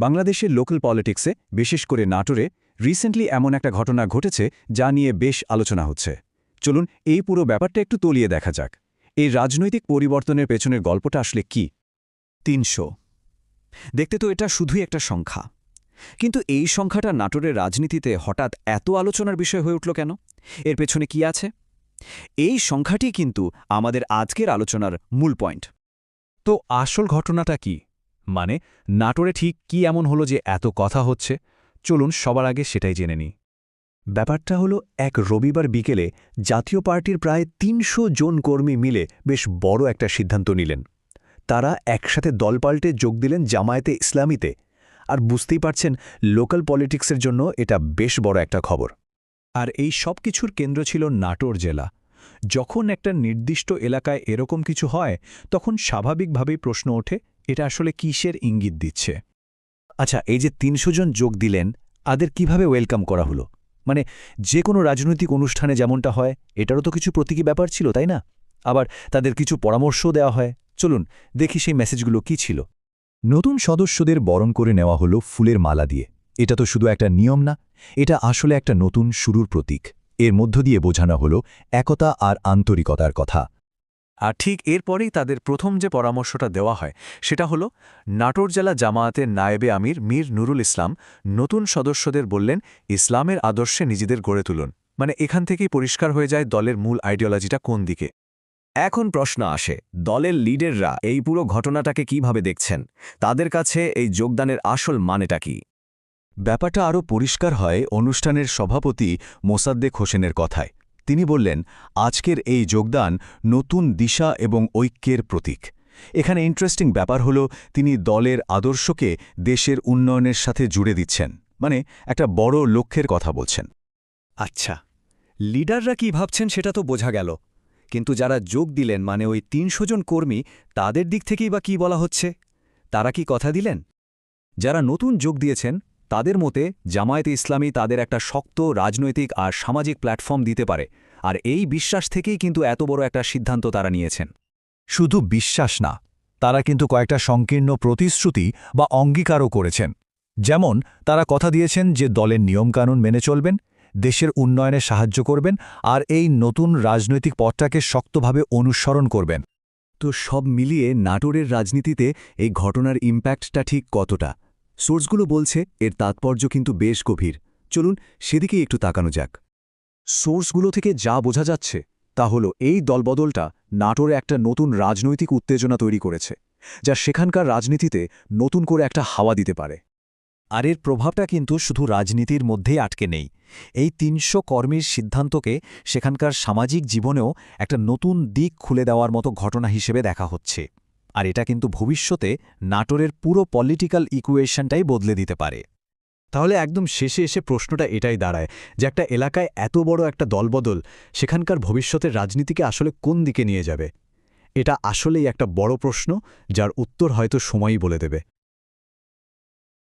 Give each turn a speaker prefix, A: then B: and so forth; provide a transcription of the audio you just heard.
A: বাংলাদেশের লোকাল পলিটিক্সে বিশেষ করে নাটোরে রিসেন্টলি এমন একটা ঘটনা ঘটেছে যা নিয়ে বেশ আলোচনা হচ্ছে। চলুন এই পুরো ব্যাপারটা একটু তলিয়ে দেখা যাক। এই রাজনৈতিক পরিবর্তনের পেছনের গল্পটা আসলে কি? তিনশো। দেখতে তো এটা শুধুই একটা সংখ্যা। কিন্তু এই সংখ্যাটা নাটোরের রাজনীতিতে হঠাৎ এত আলোচনার বিষয় হয়ে উঠল কেন? এর পেছনে কি আছে? এই সংখ্যাটি কিন্তু আমাদের আজকের আলোচনার মূল পয়েন্ট।
B: তো আসল ঘটনাটা কি? মানে নাটোরে ঠিক কি এমন হলো যে এত কথা হচ্ছে? চলুন সবার আগে সেটাই জেনে নিই।
C: ব্যাপারটা হলো, এক রবিবার বিকেলে জাতীয় পার্টির প্রায় তিনশো জন কর্মী মিলে বেশ বড় একটা সিদ্ধান্ত নিলেন। তারা একসাথে দল পাল্টে যোগ দিলেন জামায়াতে ইসলামীতে। আর বুঝতেই পারছেন, লোকাল পলিটিক্সের জন্য এটা বেশ বড় একটা খবর।
B: আর এই সব কিছুর কেন্দ্র ছিল নাটোর জেলা। যখন একটা নির্দিষ্ট এলাকায় এরকম কিছু হয়, তখন স্বাভাবিকভাবেই প্রশ্ন ওঠে এটা আসলে কিসের ইঙ্গিত দিচ্ছে?
C: আচ্ছা এই যে তিনশো জন যোগ দিলেন, আদের কীভাবে ওয়েলকাম করা হলো? মানে যে কোনো রাজনৈতিক অনুষ্ঠানে যেমনটা হয়, এটারও তো কিছু প্রতীকী ব্যাপার ছিল, তাই না? আবার তাদের কিছু পরামর্শও দেওয়া হয়। চলুন, দেখি সেই মেসেজগুলো কি ছিল। নতুন সদস্যদের বরণ করে নেওয়া হলো ফুলের মালা দিয়ে। এটা তো শুধু একটা নিয়ম না, এটা আসলে একটা নতুন শুরুর প্রতীক। এর মধ্য দিয়ে বোঝানো হলো একতা আর আন্তরিকতার কথা।
B: আর ঠিক এরপরেই তাদের প্রথম যে পরামর্শটা দেওয়া হয়, সেটা হলো, নাটোর জেলা জামায়াতের নায়েবে আমির মীর নুরুল ইসলাম নতুন সদস্যদের বললেন, ইসলামের আদর্শে নিজেদের গড়ে তুলুন। মানে এখান থেকেই পরিষ্কার হয়ে যায় দলের মূল আইডিওলজিটা কোন দিকে।
D: এখন প্রশ্ন আসে, দলের লিডাররা এই পুরো ঘটনাটাকে কীভাবে দেখছেন? তাদের কাছে এই যোগদানের আসল মানেটা কি?
C: ব্যাপারটা আরও পরিষ্কার হয় অনুষ্ঠানের সভাপতি মোসাদ্দেক হোসেনের কথায়। তিনি বললেন, আজকের এই যোগদান নতুন দিশা এবং ঐক্যের প্রতীক। এখানে ইন্টারেস্টিং ব্যাপার হল, তিনি দলের আদর্শকে দেশের উন্নয়নের সাথে জুড়ে দিচ্ছেন। মানে একটা বড় লক্ষ্যের কথা বলছেন।
A: আচ্ছা লিডাররা কি ভাবছেন সেটা তো বোঝা গেল। কিন্তু যারা যোগ দিলেন মানে ওই তিনশো জন কর্মী, তাদের দিক থেকেই বা কি বলা হচ্ছে? তারা কি কথা দিলেন? যারা নতুন যোগ দিয়েছেন তাদের মতে, জামায়াতে ইসলামী তাদের একটা শক্ত, রাজনৈতিক আর সামাজিক প্ল্যাটফর্ম দিতে পারে, আর এই বিশ্বাস থেকেই কিন্তু এত বড় একটা সিদ্ধান্ত তারা নিয়েছেন।
C: শুধু বিশ্বাস না, তারা কিন্তু কয়েকটা সংকীর্ণ প্রতিশ্রুতি বা অঙ্গীকারও করেছেন। যেমন, তারা কথা দিয়েছেন যে দলের নিয়মকানুন মেনে চলবেন, দেশের উন্নয়নে সাহায্য করবেন, আর এই নতুন রাজনৈতিক পথটাকে শক্তভাবে অনুসরণ করবেন।
A: তো সব মিলিয়ে নাটোরের রাজনীতিতে এই ঘটনার ইম্প্যাক্টটা ঠিক কতটা? সোর্সগুলো বলছে এর তাৎপর্য কিন্তু বেশ গভীর। চলুন সেদিকেই একটু তাকানো যাক। সোর্সগুলো থেকে যা বোঝা যাচ্ছে তা হল এই দলবদলটা নাটোরে একটা নতুন রাজনৈতিক উত্তেজনা তৈরি করেছে, যা সেখানকার রাজনীতিতে নতুন করে একটা হাওয়া দিতে পারে।
C: আর এর প্রভাবটা কিন্তু শুধু রাজনীতির মধ্যেই আটকে নেই। এই তিনশো কর্মীর সিদ্ধান্তকে সেখানকার সামাজিক জীবনেও একটা নতুন দিক খুলে দেওয়ার মতো ঘটনা হিসেবে দেখা হচ্ছে। আর এটা কিন্তু ভবিষ্যতে নাটোরের পুরো পলিটিক্যাল ইকুয়েশনটাই বদলে দিতে পারে।
A: তাহলে একদম শেষে এসে প্রশ্নটা এটাই দাঁড়ায় যে একটা এলাকায় এত বড় একটা দলবদল সেখানকার ভবিষ্যতের রাজনীতিকে আসলে কোন দিকে নিয়ে যাবে? এটা আসলেই একটা বড় প্রশ্ন যার উত্তর হয়তো সময়ই বলে দেবে।